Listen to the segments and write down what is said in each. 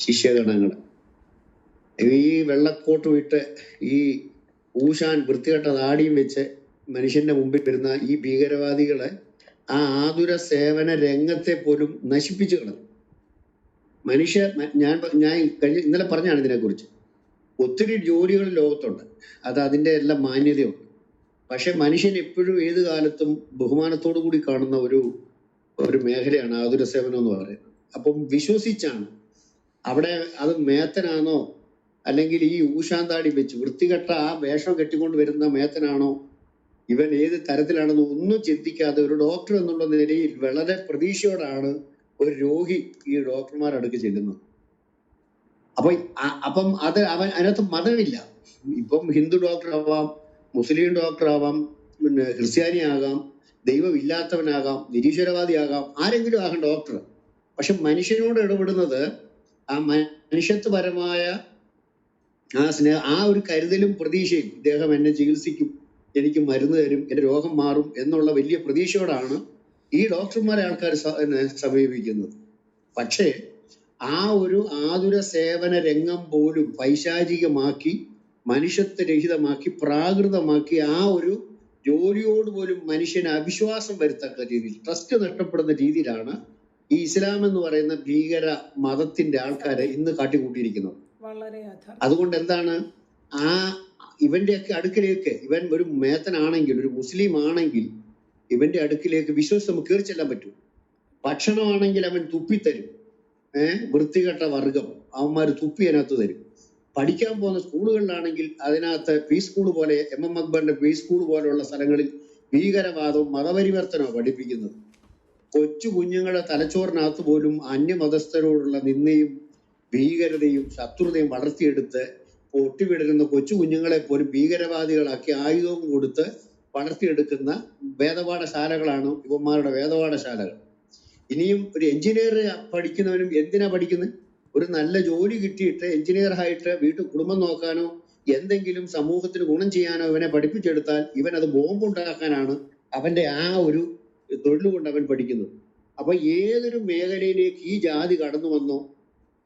ശിഷ്യഗണങ്ങൾ. ഈ വെള്ളക്കോട്ട് വിട്ട് ഈ ഊഷാൻ വൃത്തികെട്ട നാടിയും വെച്ച് മനുഷ്യന്റെ മുമ്പിൽ വരുന്ന ഈ ഭീകരവാദികളെ ആ ആതുര സേവന രംഗത്തെ പോലും നശിപ്പിച്ചു കളഞ്ഞു. മനുഷ്യ ഞാൻ ഞാൻ കഴിഞ്ഞ ഇന്നലെ പറഞ്ഞാണ് ഇതിനെക്കുറിച്ച്. ഒത്തിരി ജോലികൾ ലോകത്തുണ്ട്. അത് അതിന്റെ എല്ലാം മാന്യതയുണ്ട്. പക്ഷെ മനുഷ്യൻ എപ്പോഴും ഏത് കാലത്തും ബഹുമാനത്തോടു കൂടി കാണുന്ന ഒരു ഒരു മേഖലയാണ് ആതുര സേവനം എന്ന് പറയുന്നത്. അപ്പം വിശ്വസിച്ചാണ് അവിടെ അത് മേത്തനാണോ? അല്ലെങ്കിൽ ഈ ഊശാന്താടി വെച്ച് വൃത്തികെട്ട ആ വേഷം കെട്ടിക്കൊണ്ട് വരുന്ന മേത്തനാണോ? ഇവൻ ഏത് തരത്തിലാണെന്ന് ഒന്നും ചിന്തിക്കാതെ ഒരു ഡോക്ടർ എന്നുള്ള നിലയിൽ വളരെ പ്രതീക്ഷയോടാണ് ഒരു രോഗി ഈ ഡോക്ടർമാരടുക്ക് ചെല്ലുന്നത്. അപ്പൊ അപ്പം അത് അവൻ അതിനകത്ത് മതമില്ല. ഇപ്പം ഹിന്ദു ഡോക്ടർ ആവാം മുസ്ലിം ഡോക്ടർ ആവാം പിന്നെ ക്രിസ്ത്യാനി ആകാം ദൈവമില്ലാത്തവനാകാം നിരീശ്വരവാദിയാകാം ആരെങ്കിലും ആകാം ഡോക്ടർ പക്ഷെ മനുഷ്യനോട് ഇടപെടുന്നത് ആ മനുഷ്യത്വപരമായ ആ സ്നേഹ ആ ഒരു കരുതലും പ്രതീക്ഷയും ഇദ്ദേഹം എന്നെ ചികിത്സിക്കും എനിക്ക് മരുന്ന് തരും എന്റെ രോഗം മാറും എന്നുള്ള വലിയ പ്രതീക്ഷയോടാണ് ഈ ഡോക്ടർമാരെ ആൾക്കാർ സമീപിക്കുന്നത്. പക്ഷേ ആ ഒരു ആതുര സേവന രംഗം പോലും പൈശാചികമാക്കി മനുഷ്യത്വരഹിതമാക്കി പ്രാകൃതമാക്കി ആ ഒരു ജോലിയോട് പോലും മനുഷ്യന് അവിശ്വാസം വരുത്തക്ക രീതിയിൽ ട്രസ്റ്റ് നഷ്ടപ്പെടുന്ന രീതിയിലാണ് ഈ ഇസ്ലാം എന്ന് പറയുന്ന ഭീകര മതത്തിന്റെ ആൾക്കാരെ ഇന്ന് കാട്ടിക്കൂട്ടിയിരിക്കുന്നത് യഥാർത്ഥം അതുകൊണ്ട് എന്താണ്? ആ ഇവന്റെയൊക്കെ അടുക്കിലേക്ക് ഇവൻ ഒരു മേത്തനാണെങ്കിൽ ഒരു മുസ്ലിം ആണെങ്കിൽ ഇവന്റെ അടുക്കിലേക്ക് വിശ്വസിച്ച് നമുക്ക് കയറി ചെല്ലാൻ പറ്റും. ഭക്ഷണമാണെങ്കിൽ അവൻ തുപ്പിത്തരും. ഏർ വൃത്തികെട്ട വർഗം. അവന്മാർ തുപ്പി അതിനകത്ത് തരും. പഠിക്കാൻ പോകുന്ന സ്കൂളുകളിലാണെങ്കിൽ അതിനകത്ത് പി സ്കൂൾ പോലെ എം എം അക്ബറിന്റെ പി സ്കൂൾ പോലെയുള്ള സ്ഥലങ്ങളിൽ ഭീകരവാദവും മതപരിവർത്തനവും പഠിപ്പിക്കുന്നത്. കൊച്ചു കുഞ്ഞുങ്ങളുടെ തലച്ചോറിനകത്ത് പോലും അന്യമതസ്ഥരോടുള്ള നിന്ദയും ഭീകരതയും ശത്രുതയും വളർത്തിയെടുത്ത് പൊട്ടിവിടരുന്ന കൊച്ചു കുഞ്ഞുങ്ങളെ പോലും ഭീകരവാദികളാക്കി ആയുധവും കൊടുത്ത് വളർത്തിയെടുക്കുന്ന വേദപാഠശാലകളാണ് ഇവന്മാരുടെ വേദപാഠശാലകൾ. ഇനിയും ഒരു എഞ്ചിനീയർ പഠിക്കുന്നവനും എന്തിനാ പഠിക്കുന്നത്? ഒരു നല്ല ജോലി കിട്ടിയിട്ട് എഞ്ചിനീയർ ആയിട്ട് വീട്ടിൽ കുടുംബം നോക്കാനോ എന്തെങ്കിലും സമൂഹത്തിന് ഗുണം ചെയ്യാനോ ഇവനെ പഠിപ്പിച്ചെടുത്താൽ ഇവൻ അത് ബോംബ് ഉണ്ടാക്കാനാണ് അവന്റെ ആ ഒരു തൊഴിൽ കൊണ്ട് അവൻ പഠിക്കുന്നത് അപ്പൊ ഏതൊരു മേഖലയിലേക്ക് ഈ ജാതി കടന്നു വന്നോ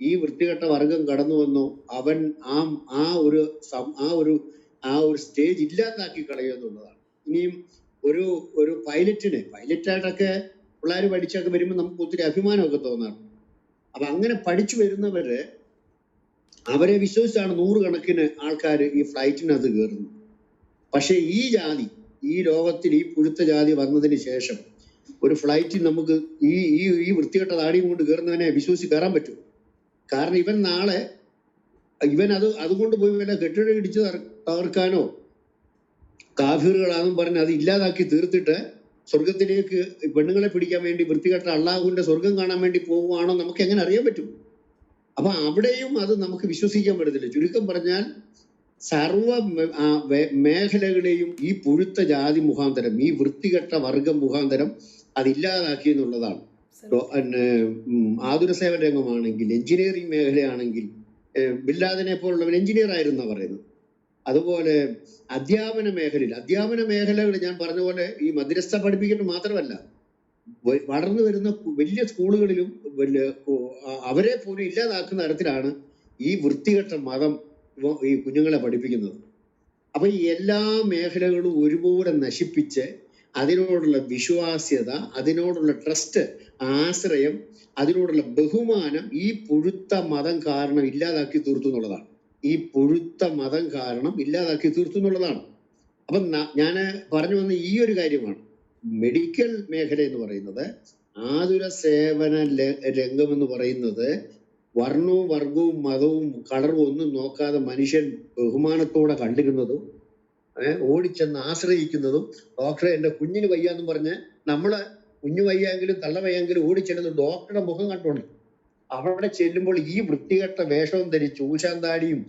ഈ വൃത്തികെട്ട വർഗം കടന്നു വന്നോ അവൻ ആ ആ ഒരു ആ ഒരു ആ ഒരു സ്റ്റേജ് ഇല്ലാതാക്കി കളയുക എന്നുള്ളതാണ്. ഇനിയും ഒരു ഒരു പൈലറ്റിന് പൈലറ്റായിട്ടൊക്കെ പിള്ളേർ പഠിച്ചൊക്കെ വരുമ്പോൾ നമുക്ക് ഒത്തിരി അഭിമാനമൊക്കെ തോന്നാറുണ്ട്. അപ്പൊ അങ്ങനെ പഠിച്ചു വരുന്നവര് അവരെ വിശ്വസിച്ചാണ് നൂറുകണക്കിന് ആൾക്കാർ ഈ ഫ്ലൈറ്റിനകത്ത് കയറുന്നത് പക്ഷേ ഈ ജാതി ഈ ലോകത്തിൽ ഈ പുഴുത്ത ജാതി വന്നതിന് ശേഷം ഒരു ഫ്ലൈറ്റിൽ നമുക്ക് ഈ ഈ ഈ വൃത്തികെട്ട താടിയും കൊണ്ട് കയറുന്നവനെ വിശ്വസിച്ച് കയറാൻ പറ്റും കാരണം ഇവൻ നാളെ ഇവൻ അത് അതുകൊണ്ട് പോയി വല്ല കെട്ടിടം ഇടിച്ച് തകർ- തകർക്കാനോ കാഫീറുകളാണെന്നും പറഞ്ഞ് അത് ഇല്ലാതാക്കി തീർത്തിട്ട് സ്വർഗത്തിലേക്ക് പെണ്ണുങ്ങളെ പിടിക്കാൻ വേണ്ടി വൃത്തികെട്ട അള്ളാഹുവിന്റെ സ്വർഗം കാണാൻ വേണ്ടി പോവുകയാണോ നമുക്ക് എങ്ങനെ അറിയാൻ പറ്റും? അപ്പൊ അവിടെയും അത് നമുക്ക് വിശ്വസിക്കാൻ പറ്റത്തില്ല. ചുരുക്കം പറഞ്ഞാൽ സർവ മേഖലകളെയും ഈ പുഴുത്ത ജാതി മുഖാന്തരം ഈ വൃത്തികെട്ട വർഗം മുഖാന്തരം അതില്ലാതാക്കി എന്നുള്ളതാണ്. പിന്നെ, ആതുര സേവന രംഗമാണെങ്കിൽ എഞ്ചിനീയറിംഗ് മേഖലയാണെങ്കിൽ ബില്ലാദിനെ പോലുള്ളവൻ എഞ്ചിനീയർ ആയിരുന്നു പറയുന്നത്. അതുപോലെ അധ്യാപന മേഖലയിൽ അധ്യാപന മേഖലകൾ ഞാൻ പറഞ്ഞ പോലെ ഈ മദ്രസ പഠിപ്പിക്കുന്നത് മാത്രമല്ല വളർന്നു വരുന്ന വലിയ സ്കൂളുകളിലും വലിയ അവരെ പോലും ഇല്ലാതാക്കുന്ന തരത്തിലാണ് ഈ വൃത്തികെട്ട മതം ഈ കുഞ്ഞുങ്ങളെ പഠിപ്പിക്കുന്നത്. അപ്പൊ ഈ എല്ലാ മേഖലകളും ഒരുപോലെ നശിപ്പിച്ച് അതിനോടുള്ള വിശ്വാസ്യത അതിനോടുള്ള ട്രസ്റ്റ് ആശ്രയം അതിനോടുള്ള ബഹുമാനം ഈ പുഴുത്ത മതം കാരണം ഇല്ലാതാക്കി തീർത്തു എന്നുള്ളതാണ്. ഈ പുഴുത്ത മതം കാരണം ഇല്ലാതാക്കി തീർത്തു എന്നുള്ളതാണ്. അപ്പൊ ഞാൻ പറഞ്ഞു വന്ന ഈ ഒരു കാര്യമാണ്. മെഡിക്കൽ മേഖല എന്ന് പറയുന്നത് ആതുര സേവന രംഗം എന്ന് പറയുന്നത് വർണവും വർഗവും മതവും കളറും ഒന്നും നോക്കാതെ മനുഷ്യൻ ബഹുമാനത്തോടെ കണ്ടിരുന്നതും ഓടിച്ചെന്ന് ആശ്രയിക്കുന്നതും ഡോക്ടറെ എന്റെ കുഞ്ഞിന് വയ്യാന്ന് പറഞ്ഞ് നമ്മൾ കുഞ്ഞു വയ്യെങ്കിലും തള്ള വയ്യെങ്കിലും ഓടിച്ചെന്ന് ഡോക്ടറുടെ മുഖം കണ്ടോണ്ട്. അവിടെ ചെല്ലുമ്പോൾ ഈ വൃത്തികെട്ട വേഷവും ധരിച്ച് ഊശാന്താടിയും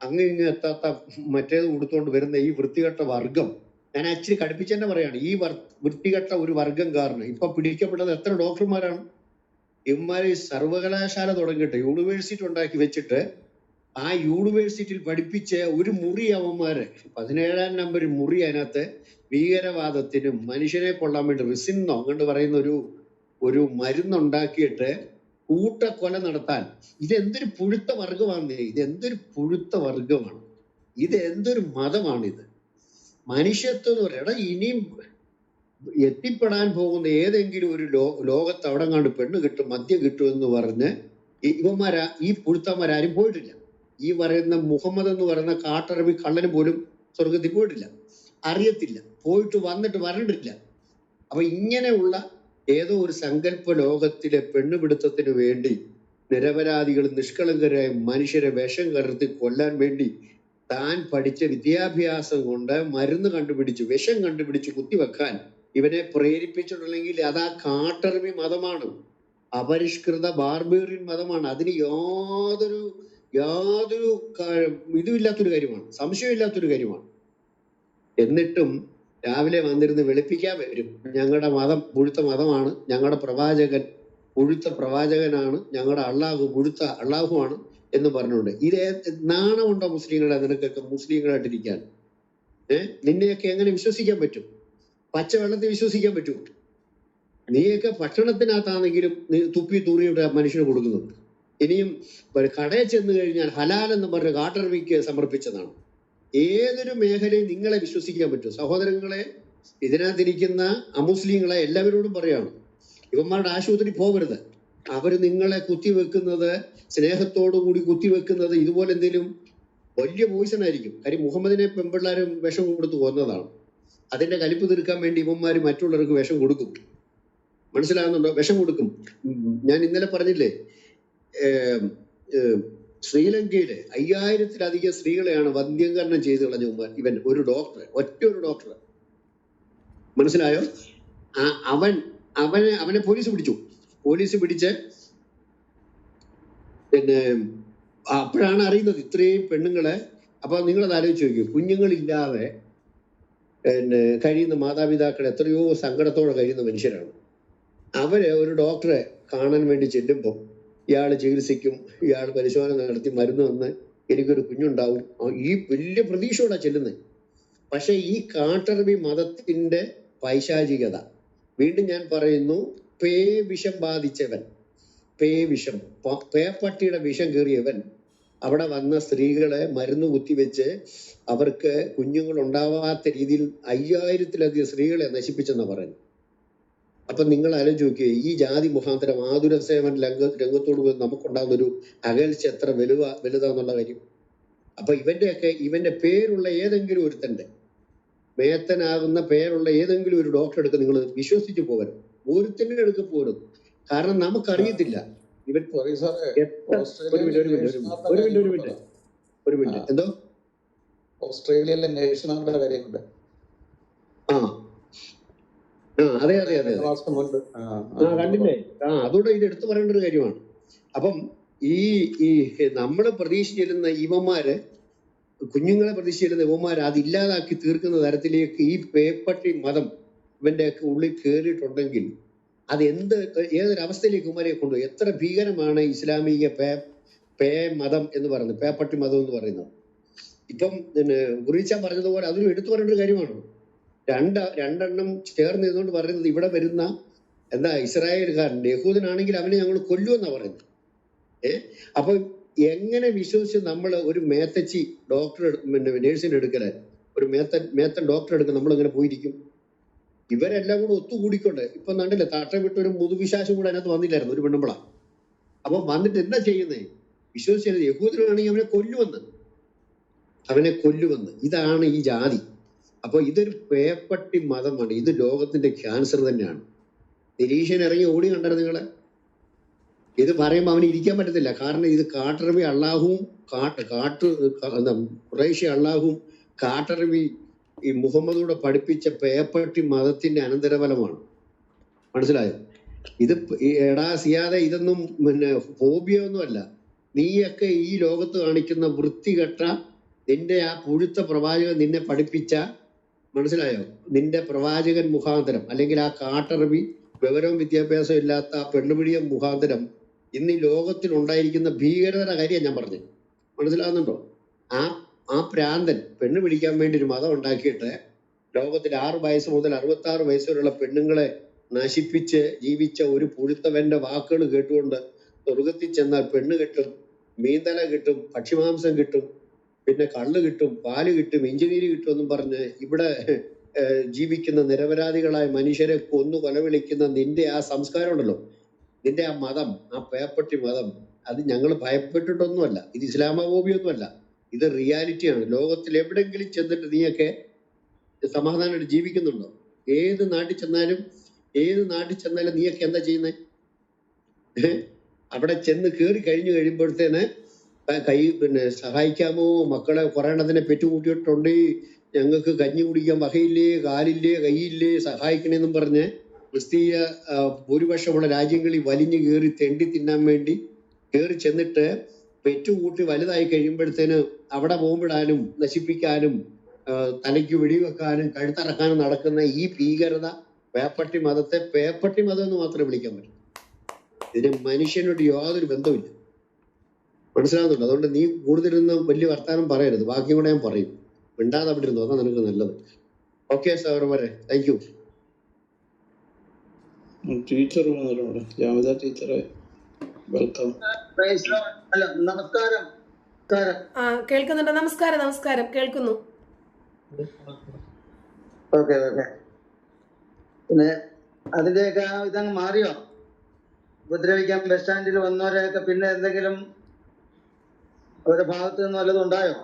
അങ്ങ് ഇങ്ങ് എത്താത്ത മറ്റേത് കൊടുത്തുകൊണ്ട് വരുന്ന ഈ വൃത്തികെട്ട വർഗം ഞാൻ ആക്ച്വലി കടുപ്പിച്ചെന്നെ പറയാണ് ഈ വൃത്തികെട്ട ഒരു വർഗം കാരണം. ഇപ്പൊ പിടിക്കപ്പെട്ടത് എത്ര ഡോക്ടർമാരാണ്? ഇവന്മാര് സർവകലാശാല തുടങ്ങിയിട്ട് യൂണിവേഴ്സിറ്റി ഉണ്ടാക്കി വെച്ചിട്ട് ആ യൂണിവേഴ്സിറ്റിയിൽ പഠിപ്പിച്ച ഒരു മുറി അവന്മാര് പതിനേഴാം നമ്പർ മുറി അതിനകത്ത് ഭീകരവാദത്തിനും മനുഷ്യനെ കൊള്ളാൻ വേണ്ടി റിസിന്നോ അങ്ങോട്ട് പറയുന്ന ഒരു ഒരു മരുന്നുണ്ടാക്കിയിട്ട് കൂട്ടക്കൊല നടത്താൻ. ഇതെന്തൊരു പുഴുത്ത വർഗമാണ് ഇത് എന്തൊരു പുഴുത്ത വർഗമാണ് ഇത് എന്തൊരു മതമാണിത്. മനുഷ്യത്വം എന്ന് പറയുന്നത്. ഇനിയും എത്തിപ്പെടാൻ പോകുന്ന ഏതെങ്കിലും ഒരു ലോ ലോകത്ത് അവിടെ കണ്ട് പെണ്ണ് കിട്ടും മദ്യം കിട്ടും എന്ന് പറഞ്ഞ് ഇവന്മാരാ ഈ പുഴുത്തന്മാരും പോയിട്ടില്ല. ഈ പറയുന്ന മുഹമ്മദ് എന്ന് പറയുന്ന കാട്ടറബി കള്ളന് പോലും സ്വർഗത്തിൽ പോയിട്ടില്ല. അറിയത്തില്ല. പോയിട്ട് വന്നിട്ട് വരണ്ടില്ല അപ്പൊ ഇങ്ങനെയുള്ള ഏതോ ഒരു സങ്കല്പ ലോകത്തിലെ പെണ്ണുപിടുത്തത്തിന് വേണ്ടി നിരപരാധികൾ നിഷ്കളങ്കരായ മനുഷ്യരെ വിഷം കലർത്തി കൊല്ലാൻ വേണ്ടി താൻ പഠിച്ച വിദ്യാഭ്യാസം കൊണ്ട് മരുന്ന് കണ്ടുപിടിച്ച് വിഷം കണ്ടുപിടിച്ച് കുത്തിവെക്കാൻ ഇവനെ പ്രേരിപ്പിച്ചിട്ടുണ്ടെങ്കിൽ അത് ആ കാട്ടറിമി മതമാണ്. അപരിഷ്കൃത ബാർബേറിയൻ മതമാണ്. അതിന് യാതൊരു യാതൊരു ഇതുമില്ലാത്തൊരു കാര്യമാണ്. സംശയമില്ലാത്തൊരു കാര്യമാണ്. എന്നിട്ടും രാവിലെ വന്നിരുന്ന് വെളുപ്പിക്കാൻ വരും. ഞങ്ങളുടെ മതം പുഴുത്ത മതമാണ്. ഞങ്ങളുടെ പ്രവാചകൻ പുഴുത്ത പ്രവാചകനാണ്. ഞങ്ങളുടെ അള്ളാഹു പുഴുത്ത അള്ളാഹുവാണ് എന്ന് പറഞ്ഞുകൊണ്ട്. ഇത് നാണമുണ്ടോ മുസ്ലിങ്ങളെ? നിനക്കൊക്കെ മുസ്ലിങ്ങളായിട്ടിരിക്കാൻ. ഏഹ് നിന്നെയൊക്കെ എങ്ങനെ വിശ്വസിക്കാൻ പറ്റും? പച്ചവെള്ളത്തിൽ വിശ്വസിക്കാൻ പറ്റുമോ നീയൊക്കെ ഭക്ഷണത്തിനകത്താണെങ്കിലും നീ തുപ്പി തൂറിയുടെ മനുഷ്യന് കൊടുക്കുന്നുണ്ട്. ഇനിയും കടയിൽ ചെന്ന് കഴിഞ്ഞാൽ ഹലാൽ എന്ന് പറഞ്ഞ കാട്ടർവിക്ക് സമർപ്പിച്ചതാണ്. ഏതൊരു മേഖലയും നിങ്ങളെ വിശ്വസിക്കാൻ പറ്റും. സഹോദരങ്ങളെ ഇതിനകത്തിരിക്കുന്ന അമുസ്ലിങ്ങളെ എല്ലാവരോടും പറയാണ്. ഇവന്മാരുടെ ആശുപത്രി പോകരുത്. അവർ നിങ്ങളെ കുത്തിവെക്കുന്നത് സ്നേഹത്തോടു കൂടി കുത്തിവെക്കുന്നത് ഇതുപോലെ എന്തെങ്കിലും വലിയ പോയിസൺ ആയിരിക്കും. കാര്യം മുഹമ്മദിനെ പെൺപിള്ളാരും വിഷം കൊടുത്ത് കൊന്നതാണ്. അതിന്റെ കലിപ്പ് തീർക്കാൻ വേണ്ടി ഇവന്മാര് മറ്റുള്ളവർക്ക് വിഷം കൊടുക്കും. മനസ്സിലാകുന്നുണ്ടോ? വിഷം കൊടുക്കും. ഞാൻ ഇന്നലെ പറഞ്ഞില്ലേ? ശ്രീലങ്കയിലെ അയ്യായിരത്തിലധികം സ്ത്രീകളെയാണ് വന്ധ്യംകരണം ചെയ്ത് കളഞ്ഞ ഇവൻ ഒരു ഡോക്ടർ ഒറ്റ ഒരു ഡോക്ടർ മനസ്സിലായോ? അവൻ അവനെ അവനെ പോലീസ് പിടിച്ചു. പോലീസ് പിടിച്ച് പിന്നെ അപ്പോഴാണ് അറിയുന്നത് ഇത്രയും പെണ്ണുങ്ങളെ. അപ്പൊ നിങ്ങളത് ആലോചിച്ച് നോക്കൂ കുഞ്ഞുങ്ങളില്ലാതെ പിന്നെ കഴിയുന്ന മാതാപിതാക്കൾ എത്രയോ സങ്കടത്തോടെ കഴിയുന്ന മനുഷ്യരാണ്. അവർ ഒരു ഡോക്ടറെ കാണാൻ വേണ്ടി ചെല്ലുമ്പോൾ ഇയാൾ ചികിത്സിക്കും ഇയാൾ പരിശോധന നടത്തി മരുന്ന് വന്ന് എനിക്കൊരു കുഞ്ഞുണ്ടാവും. ഈ വലിയ പ്രതീക്ഷയോടെ ചെല്ലുന്നത് പക്ഷെ ഈ കാട്ടറബി മതത്തിന്റെ പൈശാചികത. വീണ്ടും ഞാൻ പറയുന്നു പേ വിഷം ബാധിച്ചവൻ പേ വിഷം പേപ്പട്ടിയുടെ വിഷം കയറിയവൻ അവിടെ വന്ന സ്ത്രീകളെ മരുന്ന് കുത്തിവെച്ച് അവർക്ക് കുഞ്ഞുങ്ങൾ ഉണ്ടാവാത്ത രീതിയിൽ അയ്യായിരത്തിലധികം സ്ത്രീകളെ നശിപ്പിച്ചെന്ന് പറഞ്ഞു അപ്പൊ നിങ്ങൾ ആലോചിച്ച് നോക്കിയേ ഈ ജാതി മുഖാന്തരം ആതുര സേവന രംഗ രംഗത്തോട് പോയി നമുക്കുണ്ടാകുന്ന ഒരു അകൽച്ച എത്ര വലുവ വലുതാന്നുള്ള കാര്യം. അപ്പൊ ഇവന്റെയൊക്കെ ഇവന്റെ പേരുള്ള ഏതെങ്കിലും ഒരുത്തന്റെ മേത്തനാകുന്ന പേരുള്ള ഏതെങ്കിലും ഒരു ഡോക്ടറെ എടുത്ത് നിങ്ങൾ വിശ്വസിച്ച് പോകരുത്. ഒരുത്തന്റെ അടുക്ക് പോരുത്. കാരണം നമുക്കറിയത്തില്ല. ഇവൻ ഒരു മിനിറ്റ് ഒരു മിനിറ്റ് ഒരു മിനിറ്റ്. എന്തോ? ഓസ്ട്രേലിയയിലെ നേഴ്സുമാരുടെ കാര്യമുണ്ട് ആ. ആ അതെ അതെ അതെ ആ അതുകൊണ്ട് കണ്ടില്ലേ? ആ അതുകൂടെ ഇത് എടുത്തു പറയേണ്ട ഒരു കാര്യമാണ്. അപ്പം ഈ ഈ നമ്മൾ പ്രതീക്ഷിച്ചിരുന്ന ഇവന്മാര് കുഞ്ഞുങ്ങളെ പ്രതീക്ഷിച്ചിരുന്ന ഇവന്മാർ അത് ഇല്ലാതാക്കി തീർക്കുന്ന തരത്തിലേക്ക് ഈ പേപ്പട്ടി മതം ഇവന്റെ ഉള്ളിൽ കയറിയിട്ടുണ്ടെങ്കിൽ അത് എന്ത് ഏതൊരവസ്ഥയിലേക്ക് ഉമ്മരെ കൊണ്ടുപോയി? എത്ര ഭീകരമാണ് ഇസ്ലാമിക പേ പേ മതം എന്ന് പറയുന്നത് പേപ്പട്ടി മതം എന്ന് പറയുന്നത്? ഇപ്പം പിന്നെ ഗുരീച്ച പറഞ്ഞതുപോലെ അതൊരു എടുത്തു പറയേണ്ട ഒരു കാര്യമാണ്. രണ്ട രണ്ടെണ്ണം ചേർന്ന് ഇതുകൊണ്ട് പറയുന്നത് ഇവിടെ വരുന്ന എന്താ ഇസ്രായേൽക്കാരൻ യഹൂദനാണെങ്കിൽ അവനെ ഞങ്ങൾ കൊല്ലുമെന്നാ പറയുന്നത്. ഏ? അപ്പൊ എങ്ങനെ വിശ്വസിച്ച് നമ്മൾ ഒരു മേത്തച്ചി ഡോക്ടർ പിന്നെ നേഴ്സിന് എടുക്കൽ? ഒരു മേത്തൻ മേത്തൻ ഡോക്ടർ എടുക്കാൻ നമ്മൾ ഇങ്ങനെ പോയിരിക്കും? ഇവരെല്ലാം കൂടെ ഒത്തുകൂടിക്കൊണ്ട് ഇപ്പൊ കണ്ടില്ലേ തട്ടം വിട്ട് ഒരു മുതുവിശ്വാസം കൂടെ അതിനകത്ത് വന്നില്ലായിരുന്നു ഒരു പെണ്ണുമ്പള അപ്പൊ വന്നിട്ട് എന്താ ചെയ്യുന്നേ? വിശ്വസിച്ചത് യഹൂദനാണെങ്കിൽ അവനെ കൊല്ലുമെന്ന് അവനെ കൊല്ലുമെന്ന് ഇതാണ് ഈ ജാതി. അപ്പൊ ഇതൊരു പേപ്പട്ടി മതമാണ്. ഇത് ലോകത്തിന്റെ ക്യാൻസർ തന്നെയാണ്. നിരീക്ഷൻ ഇറങ്ങി ഓടി കണ്ടത് നിങ്ങളെ? ഇത് പറയുമ്പോൾ അവന് ഇരിക്കാൻ പറ്റത്തില്ല. കാരണം ഇത് കാട്ടറബി അള്ളാഹുവും കാട്ട് കാട്ട് എന്താ കുറേശ്യ അള്ളാഹുവും കാട്ടറബി ഈ മുഹമ്മദൂടെ പഠിപ്പിച്ച പേപ്പട്ടി മതത്തിന്റെ അനന്തരഫലമാണ്. മനസ്സിലായോ? ഇത് എടാ സിയാതെ ഇതൊന്നും പിന്നെ ഫോബിയ അല്ല. നീയൊക്കെ ഈ ലോകത്ത് കാണിക്കുന്ന വൃത്തികെട്ട നിന്റെ ആ പുഴുത്ത പ്രവാചകൻ നിന്നെ പഠിപ്പിച്ച മനസ്സിലായോ? നിന്റെ പ്രവാചകൻ മുഖാന്തരം അല്ലെങ്കിൽ ആ കാട്ടറബി വിവരവും വിദ്യാഭ്യാസവും ഇല്ലാത്ത ആ പെണ്ണുപിടിയ മുഖാന്തരം ഇന്ന് ഈ ലോകത്തിൽ ഉണ്ടായിരിക്കുന്ന ഭീകരതയുടെ കാര്യം ഞാൻ പറഞ്ഞു മനസ്സിലാകുന്നുണ്ടോ? ആ ആ പ്രാന്തൻ പെണ്ണ് പിടിക്കാൻ വേണ്ടി ഒരു മതം ഉണ്ടാക്കിയിട്ട് ലോകത്തിൽ ആറ് വയസ്സ് മുതൽ അറുപത്തി ആറ് വയസ്സ് വരെയുള്ള പെണ്ണുങ്ങളെ നശിപ്പിച്ച് ജീവിച്ച ഒരു പുഴുത്തവന്റെ വാക്കുകൾ കേട്ടുകൊണ്ട് സ്വർഗത്തിൽ ചെന്നാൽ പെണ്ണ് കിട്ടും മീന്തല കിട്ടും പക്ഷിമാംസം കിട്ടും പിന്നെ കള്ള് കിട്ടും പാൽ കിട്ടും എഞ്ചിനീയർ കിട്ടും എന്നും പറഞ്ഞ് ഇവിടെ ജീവിക്കുന്ന നിരപരാധികളായ മനുഷ്യരെ കൊന്നു കൊലവിളിക്കുന്ന നിന്റെ ആ സംസ്കാരം ഉണ്ടല്ലോ. നിന്റെ ആ മതം ആ പേപ്പട്ടി മതം അത് ഞങ്ങൾ ഭയപ്പെട്ടിട്ടൊന്നുമല്ല. ഇത് ഇസ്ലാമോബിയൊന്നുമല്ല ഇത് റിയാലിറ്റിയാണ്. ലോകത്തിൽ എവിടെങ്കിലും ചെന്നിട്ട് നീയൊക്കെ സമാധാനമായിട്ട് ജീവിക്കുന്നുണ്ടോ? ഏത് നാട്ടിൽ ചെന്നാലും ഏത് നാട്ടിൽ ചെന്നാലും നീയൊക്കെ എന്താ ചെയ്യുന്നത് അവിടെ ചെന്ന് കയറി കഴിഞ്ഞു കഴിയുമ്പോഴത്തേന് കൈ പിന്നെ സഹായിക്കാമോ? മക്കളെ കുറെ എണ്ണത്തിനെ പെറ്റുകൂട്ടിയിട്ടുണ്ട്. ഞങ്ങൾക്ക് കഞ്ഞി കുടിക്കാൻ വകയില്ലേ? കാലില്ലേ? കൈയില്ലേ? സഹായിക്കണേന്നും പറഞ്ഞ് ക്രിസ്തീയ ഭൂരിപക്ഷമുള്ള രാജ്യങ്ങളിൽ വലിഞ്ഞു കയറി തെണ്ടി തിന്നാൻ വേണ്ടി കയറി ചെന്നിട്ട് പെറ്റുകൂട്ടി വലുതായി കഴിയുമ്പോഴത്തേന് അവിടെ ബോംബിടാനും നശിപ്പിക്കാനും തലയ്ക്ക് വെടിവെക്കാനും കഴുത്തറക്കാനും നടക്കുന്ന ഈ ഭീകരത പേപ്പട്ടി മതത്തെ പേപ്പട്ടി മതം എന്ന് മാത്രമേ വിളിക്കാൻ പറ്റൂ. ഇതിന് മനുഷ്യനോട് യാതൊരു ബന്ധമില്ല മനസ്സിലാകുന്നുണ്ട് അതുകൊണ്ട് നീ കൂടുതലൊന്നും വലിയ വർത്താനം പറയരുത്. ബാക്കി കൂടെ ഞാൻ പറയും. മിണ്ടാതെ അവിടെ ഇരുന്നു? അതാ നിനക്ക് നല്ലത്. ഓക്കെ സൗരവരെ താങ്ക് യു ടീച്ചർ ടീച്ചറെ നമസ്കാരം. നമസ്കാരം. ആ കേൾക്കുന്നുണ്ട്? നമസ്കാരം നമസ്കാരം. കേൾക്കുന്നു. Okay okay. പിന്നെ അതിന്റെയൊക്കെ ആ ഇതങ്ങ് മാറിയോ? ഉപദ്രവിക്കാൻ ബസ് സ്റ്റാൻഡിൽ വന്നവരെയൊക്കെ പിന്നെ എന്തെങ്കിലും അവരുടെ ഭാഗത്ത് നിന്ന് വല്ലതും ഉണ്ടായോ?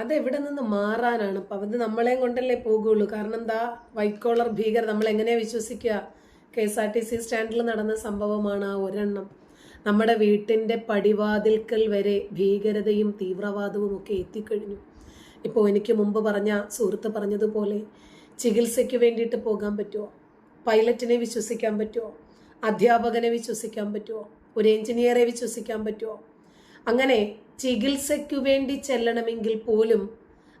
അതെവിടെ നിന്ന് മാറാനാണ്? അപ്പൊ അത് നമ്മളെയും കൊണ്ടല്ലേ പോകുള്ളൂ. കാരണം എന്താ? വൈറ്റ് കോളർ ഭീകർ നമ്മൾ എങ്ങനെയാ വിശ്വസിക്കുക K S R T C സ്റ്റാൻഡിൽ നടന്ന സംഭവമാണ് ആ ഒരെണ്ണം. നമ്മുടെ വീട്ടിന്റെ പടിവാതിൽക്കൽ വരെ ഭീകരതയും തീവ്രവാദവും ഒക്കെ എത്തിക്കഴിഞ്ഞു. ഇപ്പോൾ എനിക്ക് മുമ്പ് പറഞ്ഞ സുഹൃത്ത് പറഞ്ഞതുപോലെ ചികിത്സയ്ക്ക് വേണ്ടിയിട്ട് പോകാൻ പറ്റുമോ പൈലറ്റിനെ വിശ്വസിക്കാൻ പറ്റുമോ അധ്യാപകനെ വിശ്വസിക്കാൻ പറ്റുമോ ഒരു എഞ്ചിനീയറെ വിശ്വസിക്കാൻ പറ്റുമോ അങ്ങനെ ചികിത്സയ്ക്കു വേണ്ടി ചെല്ലണമെങ്കിൽ പോലും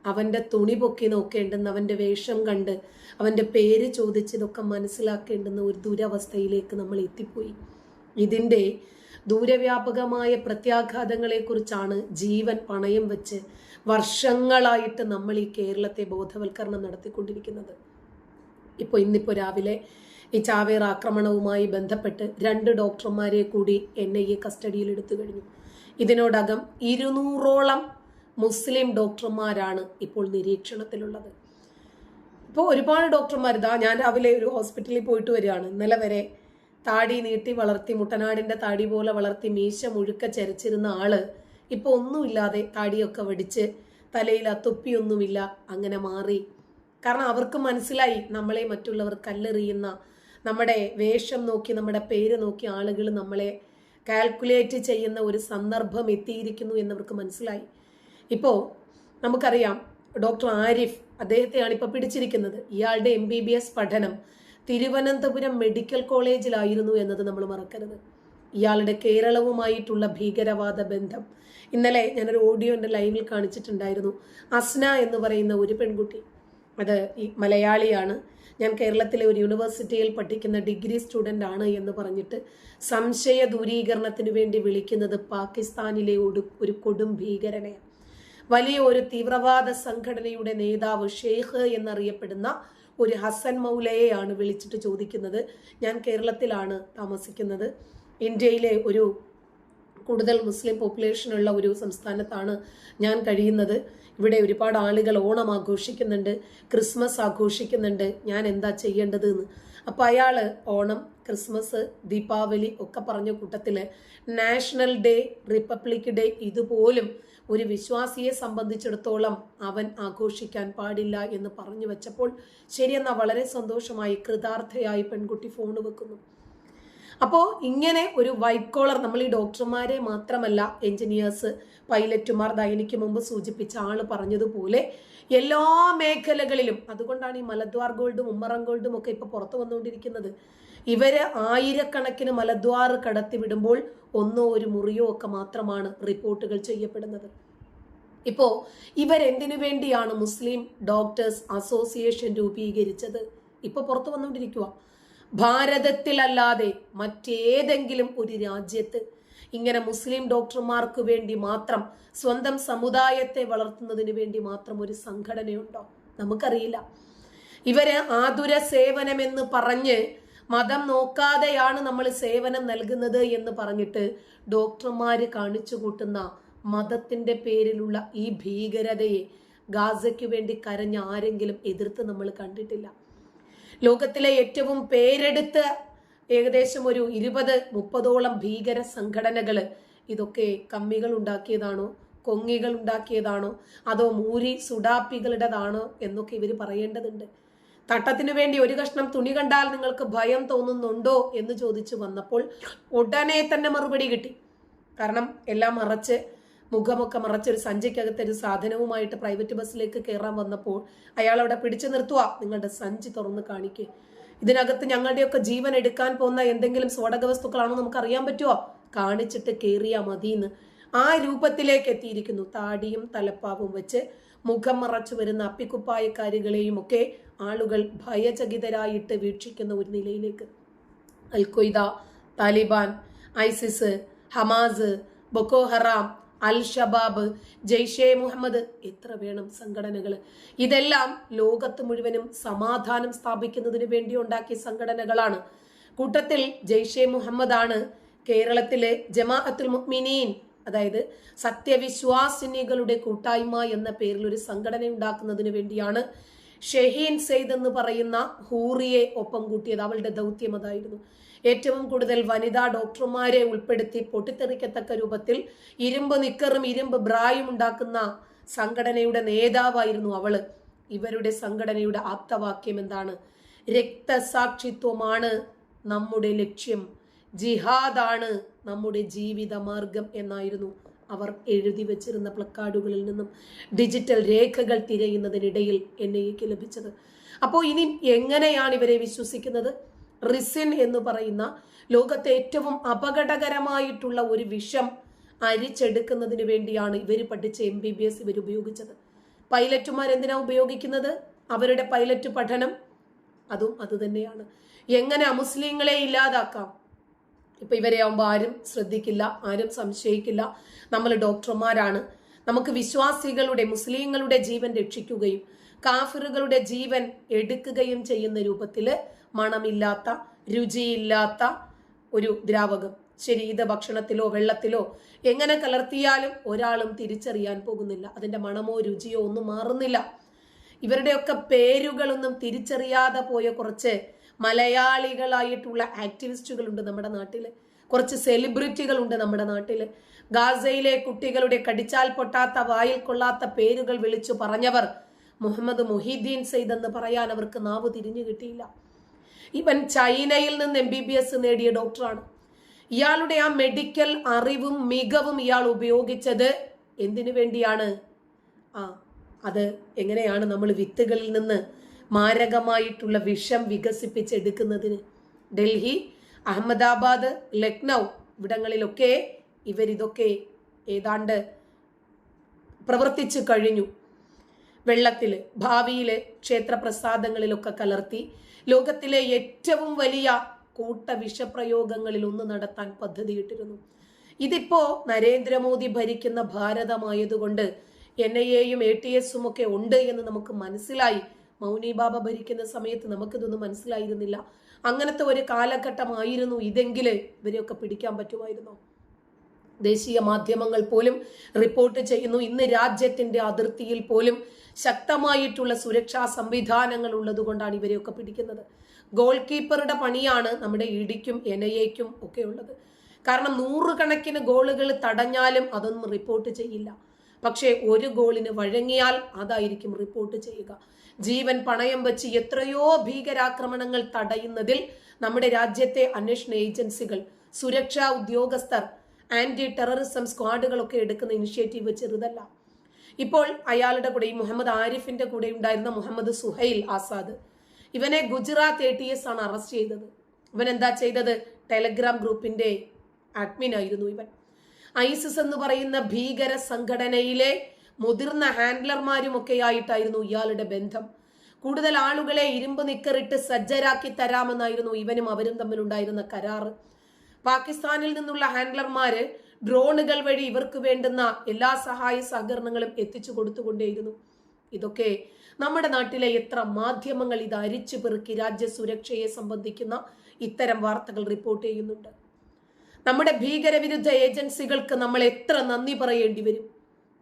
അവന്റെ തുണി പൊക്കി നോക്കേണ്ടെന്ന് അവന്റെ വേഷം കണ്ട് അവന്റെ പേര് ചോദിച്ചതൊക്കെ മനസ്സിലാക്കേണ്ടുന്ന ഒരു ദുരവസ്ഥയിലേക്ക് നമ്മൾ എത്തിപ്പോയി. ഇതിന്റെ ദൂരവ്യാപകമായ പ്രത്യാഘാതങ്ങളെക്കുറിച്ചാണ് ജീവൻ പണയം വെച്ച് വർഷങ്ങളായിട്ട് നമ്മൾ ഈ കേരളത്തെ ബോധവൽക്കരണം നടത്തിക്കൊണ്ടിരിക്കുന്നത്. ഇപ്പോൾ ഇന്നിപ്പോൾ രാവിലെ ഈ ചാവേർ ആക്രമണവുമായി ബന്ധപ്പെട്ട് രണ്ട് ഡോക്ടർമാരെ കൂടി എൻ ഐ എ കസ്റ്റഡിയിൽ എടുത്തു കഴിഞ്ഞു. ഇതിനോടകം ഇരുന്നൂറോളം മുസ്ലിം ഡോക്ടർമാരാണ് ഇപ്പോൾ നിരീക്ഷണത്തിലുള്ളത്. ഇപ്പോൾ ഒരുപാട് ഡോക്ടർമാർ ഇതാ ഞാൻ രാവിലെ ഒരു ഹോസ്പിറ്റലിൽ പോയിട്ട് വരികയാണ്. ഇന്നലെ വരെ താടി നീട്ടി വളർത്തി മുട്ടനാടിന്റെ താടി പോലെ വളർത്തി മീശ മുഴുക്ക ചരിച്ചിരുന്ന ആൾ ഇപ്പൊ ഒന്നുമില്ലാതെ താടിയൊക്കെ വെടിച്ച് തലയിൽ ആ തൊപ്പിയൊന്നുമില്ല അങ്ങനെ മാറി. കാരണം അവർക്ക് മനസ്സിലായി നമ്മളെ മറ്റുള്ളവർ കല്ലെറിയുന്ന നമ്മുടെ വേഷം നോക്കി നമ്മുടെ പേര് നോക്കി ആളുകൾ നമ്മളെ കാൽക്കുലേറ്റ് ചെയ്യുന്ന ഒരു സന്ദർഭം എത്തിയിരിക്കുന്നു എന്നവർക്ക് മനസ്സിലായി. ഇപ്പോൾ നമുക്കറിയാം ഡോക്ടർ ആരിഫ് അദ്ദേഹത്തെയാണ് ഇപ്പോൾ പിടിച്ചിരിക്കുന്നത്. ഇയാളുടെ എം ബി ബി എസ് പഠനം തിരുവനന്തപുരം മെഡിക്കൽ കോളേജിലായിരുന്നു എന്നത് നമ്മൾ മറക്കരുത്. ഇയാളുടെ കേരളവുമായിട്ടുള്ള ഭീകരവാദ ബന്ധം. ഇന്നലെ ഞാനൊരു ഓഡിയോ എന്റെ ലൈവിൽ കാണിച്ചിട്ടുണ്ടായിരുന്നു. അസ്ന എന്ന് പറയുന്ന ഒരു പെൺകുട്ടി. അത് ഈ മലയാളിയാണ്. ഞാൻ കേരളത്തിലെ ഒരു യൂണിവേഴ്സിറ്റിയിൽ പഠിക്കുന്ന ഡിഗ്രി സ്റ്റുഡന്റ് ആണ് എന്ന് പറഞ്ഞിട്ട് സംശയ ദൂരീകരണത്തിന് വേണ്ടി വിളിക്കുന്നത് പാകിസ്ഥാനിലെ ഒരു ഒരു കൊടും ഭീകരനെയാണ് വലിയ ഒരു തീവ്രവാദ സംഘടനയുടെ നേതാവ് ഷെയ്ഖ് എന്നറിയപ്പെടുന്ന ഒരു ഹസൻ മൗലയെയാണ് വിളിച്ചിട്ട് ചോദിക്കുന്നത്. ഞാൻ കേരളത്തിലാണ് താമസിക്കുന്നത്. ഇന്ത്യയിലെ ഒരു കൂടുതൽ മുസ്ലിം പോപ്പുലേഷനുള്ള ഒരു സംസ്ഥാനത്താണ് ഞാൻ കഴിയുന്നത്. ഇവിടെ ഒരുപാട് ആളുകൾ ഓണം ആഘോഷിക്കുന്നുണ്ട് ക്രിസ്മസ് ആഘോഷിക്കുന്നുണ്ട്. ഞാൻ എന്താ ചെയ്യേണ്ടത് എന്ന് അപ്പോൾ അയാൾ ഓണം ക്രിസ്മസ് ദീപാവലി ഒക്കെ പറഞ്ഞ കൂട്ടത്തിൽ നാഷണൽ ഡേ റിപ്പബ്ലിക് ഡേ ഇതുപോലും ഒരു വിശ്വാസിയെ സംബന്ധിച്ചിടത്തോളം അവൻ ആഘോഷിക്കാൻ പാടില്ല എന്ന് പറഞ്ഞു വെച്ചപ്പോൾ ശരിയെന്നാ വളരെ സന്തോഷമായി കൃതാർത്ഥയായി പെൺകുട്ടി ഫോൺ വെക്കുന്നു. അപ്പോൾ ഇങ്ങനെ ഒരു വൈറ്റ് കോളർ നമ്മൾ ഈ ഡോക്ടർമാരെ മാത്രമല്ല എഞ്ചിനീയേഴ്സ് പൈലറ്റുമാർ ദാ എനിക്ക് മുമ്പ് സൂചിപ്പിച്ച ആൾ പറഞ്ഞതുപോലെ എല്ലാ മേഖലകളിലും അതുകൊണ്ടാണ് ഈ മലദ്വാർ ഗോൾഡും ഉമ്മറം ഗോൾഡും ഒക്കെ ഇപ്പൊ പുറത്തു വന്നുകൊണ്ടിരിക്കുന്നത്. ഇവർ ആയിരക്കണക്കിന് മലദ്വാർ കടത്തിവിടുമ്പോൾ ഒന്നോ ഒരു മുറിയോ ഒക്കെ മാത്രമാണ് റിപ്പോർട്ടുകൾ ചെയ്യപ്പെടുന്നത്. ഇപ്പോൾ ഇവരെന്തിനു വേണ്ടിയാണ് മുസ്ലിം ഡോക്ടേഴ്സ് അസോസിയേഷൻ രൂപീകരിച്ചത്? ഇപ്പൊ പുറത്തു വന്നുകൊണ്ടിരിക്കുക ഭാരതത്തിലല്ലാതെ മറ്റേതെങ്കിലും ഒരു രാജ്യത്ത് ഇങ്ങനെ മുസ്ലിം ഡോക്ടർമാർക്ക് വേണ്ടി മാത്രം സ്വന്തം സമുദായത്തെ വളർത്തുന്നതിന് വേണ്ടി മാത്രം ഒരു സംഘടനയുണ്ടോ? നമുക്കറിയില്ല. ഇവർ ആതുര സേവനമെന്ന് പറഞ്ഞ് മതം നോക്കാതെയാണ് നമ്മൾ സേവനം നൽകുന്നത് എന്ന് പറഞ്ഞിട്ട് ഡോക്ടർമാര് കാണിച്ചു കൂട്ടുന്ന മതത്തിന്റെ പേരിലുള്ള ഈ ഭീകരതയെ ഗാസയ്ക്ക് വേണ്ടി കരഞ്ഞ ആരെങ്കിലും എതിർത്ത് നമ്മൾ കണ്ടിട്ടില്ല. ലോകത്തിലെ ഏറ്റവും പേരെടുത്ത് ഏകദേശം ഒരു ഇരുപത് മുപ്പതോളം ഭീകര സംഘടനകൾ ഇതൊക്കെ കമ്മികൾ ഉണ്ടാക്കിയതാണോ കൊങ്ങികൾ ഉണ്ടാക്കിയതാണോ അതോ മൂരി സുഡാപ്പികളുടേതാണോ എന്നൊക്കെ ഇവർ പറയേണ്ടതുണ്ട്. തട്ടത്തിനു വേണ്ടി ഒരു കഷ്ണം തുണി കണ്ടാൽ നിങ്ങൾക്ക് ഭയം തോന്നുന്നുണ്ടോ എന്ന് ചോദിച്ചു വന്നപ്പോൾ ഉടനെ തന്നെ മറുപടി കിട്ടി. കാരണം എല്ലാം മറച്ച് മുഖമൊക്കെ മറച്ച് ഒരു സഞ്ചിക്കകത്ത് ഒരു സാധനവുമായിട്ട് പ്രൈവറ്റ് ബസ്സിലേക്ക് കയറാൻ വന്നപ്പോൾ അയാൾ അവിടെ പിടിച്ചു നിർത്തുക നിങ്ങളുടെ സഞ്ചി തുറന്ന് കാണിക്കുക ഇതിനകത്ത് ഞങ്ങളുടെയൊക്കെ ജീവൻ എടുക്കാൻ പോകുന്ന എന്തെങ്കിലും സ്ഫോടക വസ്തുക്കളാണോ നമുക്ക് അറിയാൻ പറ്റുമോ കാണിച്ചിട്ട് കയറിയാ മതിയെന്ന് ആ രൂപത്തിലേക്ക് എത്തിയിരിക്കുന്നു. താടിയും തലപ്പാവും വെച്ച് മുഖം മറച്ചു വരുന്ന അപ്പിക്കുപ്പായക്കാരികളെയും ഒക്കെ ആളുകൾ ഭയചകിതരായിട്ട് വീക്ഷിക്കുന്ന ഒരു നിലയിലേക്ക്. Al Qaeda Taliban ISIS Hamas Boko Haram al Shabaab Jaish Mohammed എത്ര വേണം സംഘടനകൾ ഇതെല്ലാം ലോകത്ത് മുഴുവനും സമാധാനം സ്ഥാപിക്കുന്നതിന് വേണ്ടി ഉണ്ടാക്കിയ സംഘടനകളാണ്. കൂട്ടത്തിൽ ജെയ്ഷെ മുഹമ്മദാണ് കേരളത്തിലെ ജമാഅത്തുൽ മുഅ്മിനീൻ അതായത് സത്യവിശ്വാസിനികളുടെ കൂട്ടായ്മ എന്ന പേരിൽ ഒരു സംഘടന ഉണ്ടാക്കുന്നതിന് വേണ്ടിയാണ് ഷെഹീൻ സെയ്ദ് എന്ന് പറയുന്ന ഹൂറിയെ ഒപ്പം കൂട്ടിയത്. അവളുടെ ദൗത്യം അതായിരുന്നു. ഏറ്റവും കൂടുതൽ വനിതാ ഡോക്ടർമാരെ ഉൾപ്പെടുത്തി പൊട്ടിത്തെറിക്കത്തക്ക രൂപത്തിൽ ഇരുമ്പ് നിക്കറും ഇരുമ്പ് ബ്രായും ഉണ്ടാക്കുന്ന സംഘടനയുടെ നേതാവായിരുന്നു അവൾ. ഇവരുടെ സംഘടനയുടെ ആപ്തവാക്യം എന്താണ്? രക്തസാക്ഷിത്വമാണ് നമ്മുടെ ലക്ഷ്യം. ജിഹാദാണ് നമ്മുടെ ജീവിത മാർഗം എന്നായിരുന്നു അവർ എഴുതി വെച്ചിരുന്ന പ്ലക്കാർഡുകളിൽ നിന്നും ഡിജിറ്റൽ രേഖകൾ തിരയുന്നതിനിടയിൽ എന്നയ്ക്ക് ലഭിച്ചത്. അപ്പോൾ ഇനി എങ്ങനെയാണ് ഇവരെ വിശ്വസിക്കുന്നത്? റിസിൻ എന്ന് പറയുന്ന ലോകത്തെ ഏറ്റവും അപകടകരമായിട്ടുള്ള ഒരു വിഷം അരിച്ചെടുക്കുന്നതിന് വേണ്ടിയാണ് ഇവർ പഠിച്ച എം ബി ബി എസ് ഇവർ ഉപയോഗിച്ചത്. പൈലറ്റുമാർ എന്തിനാ ഉപയോഗിക്കുന്നത്? അവരുടെ പൈലറ്റ് പഠനം. അതും അതുതന്നെയാണ് എങ്ങനെ അമുസ്ലിങ്ങളെ ഇല്ലാതാക്കാം? ഇപ്പൊ ഇവരെ ആവുമ്പോൾ ആരും ശ്രദ്ധിക്കില്ല ആരും സംശയിക്കില്ല. നമ്മൾ ഡോക്ടർമാരാണ്. നമുക്ക് വിശ്വാസികളുടെ മുസ്ലിങ്ങളുടെ ജീവൻ രക്ഷിക്കുകയും കാഫിറുകളുടെ ജീവൻ എടുക്കുകയും ചെയ്യുന്ന രൂപത്തിൽ മണമില്ലാത്ത രുചിയില്ലാത്ത ഒരു ദ്രാവകം. ശരി ഇത് ഭക്ഷണത്തിലോ വെള്ളത്തിലോ എങ്ങനെ കലർത്തിയാലും ഒരാളും തിരിച്ചറിയാൻ പോകുന്നില്ല. അതിന്റെ മണമോ രുചിയോ ഒന്നും മാറുന്നില്ല. ഇവരുടെയൊക്കെ പേരുകളൊന്നും തിരിച്ചറിയാതെ പോയ കുറച്ച് മലയാളികളായിട്ടുള്ള ആക്ടിവിസ്റ്റുകളുണ്ട് നമ്മുടെ നാട്ടിൽ കുറച്ച് സെലിബ്രിറ്റികളുണ്ട് നമ്മുടെ നാട്ടിൽ ഗാസയിലെ കുട്ടികളുടെ കടിച്ചാൽ പൊട്ടാത്ത വായിൽ കൊള്ളാത്ത പേരുകൾ വിളിച്ചു പറഞ്ഞവർ മുഹമ്മദ് മൊഹീദ്ദീൻ സെയ്ദ് എന്ന് പറയാൻ അവർക്ക് നാവ് തിരിഞ്ഞു കിട്ടിയില്ല. ഇവൻ ചൈനയിൽ നിന്ന് എം ബി ബി എസ് നേടിയ ഡോക്ടറാണ്. ഇയാളുടെ ആ മെഡിക്കൽ അറിവും മികവും ഇയാൾ ഉപയോഗിച്ചത് എന്തിനു വേണ്ടിയാണ്? ആ അത് എങ്ങനെയാണ് നമ്മൾ വിത്തുകളിൽ നിന്ന് മാരകമായിട്ടുള്ള വിഷം വികസിപ്പിച്ചെടുക്കുന്നതിന്. ഡൽഹി അഹമ്മദാബാദ് ലക്നൗ ഇവിടങ്ങളിലൊക്കെ ഇവരിതൊക്കെ ഏതാണ്ട് പ്രവർത്തിച്ചു കഴിഞ്ഞു. വെള്ളത്തിൽ ഭാവിയിൽ ക്ഷേത്രപ്രസാദങ്ങളിലൊക്കെ കലർത്തി ലോകത്തിലെ ഏറ്റവും വലിയ കൂട്ട വിഷപ്രയോഗങ്ങളിൽ ഒന്ന് നടത്താൻ പദ്ധതിയിട്ടിരുന്നു. ഇതിപ്പോ നരേന്ദ്രമോദി ഭരിക്കുന്ന ഭാരതമായതുകൊണ്ട് എൻ ഐ എയും എ ടി എസും ഒക്കെ ഉണ്ട് എന്ന് നമുക്ക് മനസ്സിലായി. മൗനി ബാബ ഭരിക്കുന്ന സമയത്ത് നമുക്കിതൊന്നും മനസ്സിലായിരുന്നില്ല. അങ്ങനത്തെ ഒരു കാലഘട്ടമായിരുന്നു ഇതെങ്കിൽ ഇവരെയൊക്കെ പിടിക്കാൻ പറ്റുമായിരുന്നോ? ദേശീയ മാധ്യമങ്ങൾ പോലും റിപ്പോർട്ട് ചെയ്യുന്നു. ഇന്ന് രാജ്യത്തിന്റെ അതിർത്തിയിൽ പോലും ശക്തമായിട്ടുള്ള സുരക്ഷാ സംവിധാനങ്ങൾ ഉള്ളതുകൊണ്ടാണ് ഇവരെയൊക്കെ പിടിക്കുന്നത്. ഗോൾ കീപ്പറുടെ പണിയാണ് നമ്മുടെ ഇടിക്കും എക്കും ഒക്കെ ഉള്ളത്. കാരണം നൂറുകണക്കിന് ഗോളുകൾ തടഞ്ഞാലും അതൊന്നും റിപ്പോർട്ട് ചെയ്യില്ല. പക്ഷേ ഒരു ഗോളിന് വഴങ്ങിയാൽ അതായിരിക്കും റിപ്പോർട്ട് ചെയ്യുക. ജീവൻ പണയം വെച്ച് എത്രയോ ഭീകരാക്രമണങ്ങൾ തടയുന്നതിൽ നമ്മുടെ രാജ്യത്തെ അന്വേഷണ ഏജൻസികൾ സുരക്ഷാ ഉദ്യോഗസ്ഥർ ആന്റി ടെററിസം സ്ക്വാഡുകളൊക്കെ എടുക്കുന്ന ഇനിഷ്യേറ്റീവ് ചെറുതല്ല. ഇപ്പോൾ അയാളുടെ കൂടെ ഈ മുഹമ്മദ് ആരിഫിന്റെ കൂടെ ഉണ്ടായിരുന്ന മുഹമ്മദ് സുഹൈൽ ആസാദ്. ഇവനെ ഗുജറാത്ത് എ ടി എസ് ആണ് അറസ്റ്റ് ചെയ്തത്. ഇവൻ എന്താ ചെയ്തത്? ടെലഗ്രാം ഗ്രൂപ്പിന്റെ അഡ്മിൻ ആയിരുന്നു ഇവൻ. ഐസിസ് എന്ന് പറയുന്ന ഭീകര സംഘടനയിലെ മുതിർന്ന ഹാൻഡ്ലർമാരുമൊക്കെയായിട്ടായിരുന്നു ഇയാളുടെ ബന്ധം. കൂടുതൽ ആളുകളെ ഇരുമ്പ് നിക്കറിട്ട് സജ്ജരാക്കി തരാമെന്നായിരുന്നു ഇവനും അവരും തമ്മിലുണ്ടായിരുന്ന കരാറ്. പാകിസ്ഥാനിൽ നിന്നുള്ള ഹാൻഡ്ലർമാര് ഡ്രോണുകൾ വഴി ഇവർക്ക് വേണ്ടുന്ന എല്ലാ സഹായ സഹകരണങ്ങളും എത്തിച്ചു കൊടുത്തുകൊണ്ടേയിരുന്നു. ഇതൊക്കെ നമ്മുടെ നാട്ടിലെ എത്ര മാധ്യമങ്ങൾ ഇത് അരിച്ചു പെറുക്കി രാജ്യ സുരക്ഷയെ സംബന്ധിക്കുന്ന ഇത്തരം വാർത്തകൾ റിപ്പോർട്ട് ചെയ്യുന്നുണ്ട്. നമ്മുടെ ഭീകരവിരുദ്ധ ഏജൻസികൾക്ക് നമ്മൾ എത്ര നന്ദി പറയേണ്ടി വരും?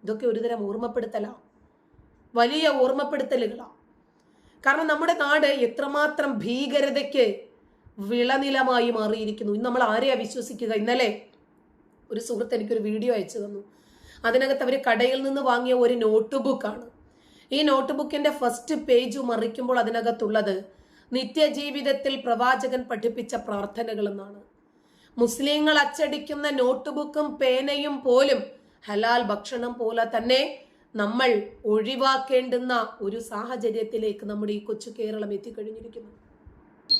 ഇതൊക്കെ ഒരുതരം ഓർമ്മപ്പെടുത്തലാണ് വലിയ ഓർമ്മപ്പെടുത്തലുകളാണ് കാരണം നമ്മുടെ നാട് എത്രമാത്രം ഭീകരതയ്ക്ക് വിളനിലമായി മാറിയിരിക്കുന്നു. ഇന്ന് നമ്മൾ ആരെയാ വിശ്വസിക്കുക? ഇന്നലെ ഒരു സുഹൃത്ത് എനിക്കൊരു വീഡിയോ അയച്ചു തന്നു. അതിനകത്ത് അവർ കടയിൽ നിന്ന് വാങ്ങിയ ഒരു നോട്ട് ബുക്കാണ് ഈ നോട്ട് ബുക്കിന്റെ ഫസ്റ്റ് പേജ് മറിക്കുമ്പോൾ അതിനകത്തുള്ളത് നിത്യജീവിതത്തിൽ പ്രവാചകൻ പഠിപ്പിച്ച പ്രാർത്ഥനകൾ എന്നാണ് മുസ്ലിങ്ങൾ അച്ചടിക്കുന്ന നോട്ട് ബുക്കും പേനയും പോലും ഹലാൽ ഭക്ഷണം പോലെ തന്നെ നമ്മൾ ഒഴിവാക്കേണ്ടുന്ന ഒരു സാഹചര്യത്തിലേക്ക് നമ്മുടെ ഈ കൊച്ചു കേരളം എത്തിക്കഴിഞ്ഞിരിക്കുന്നു.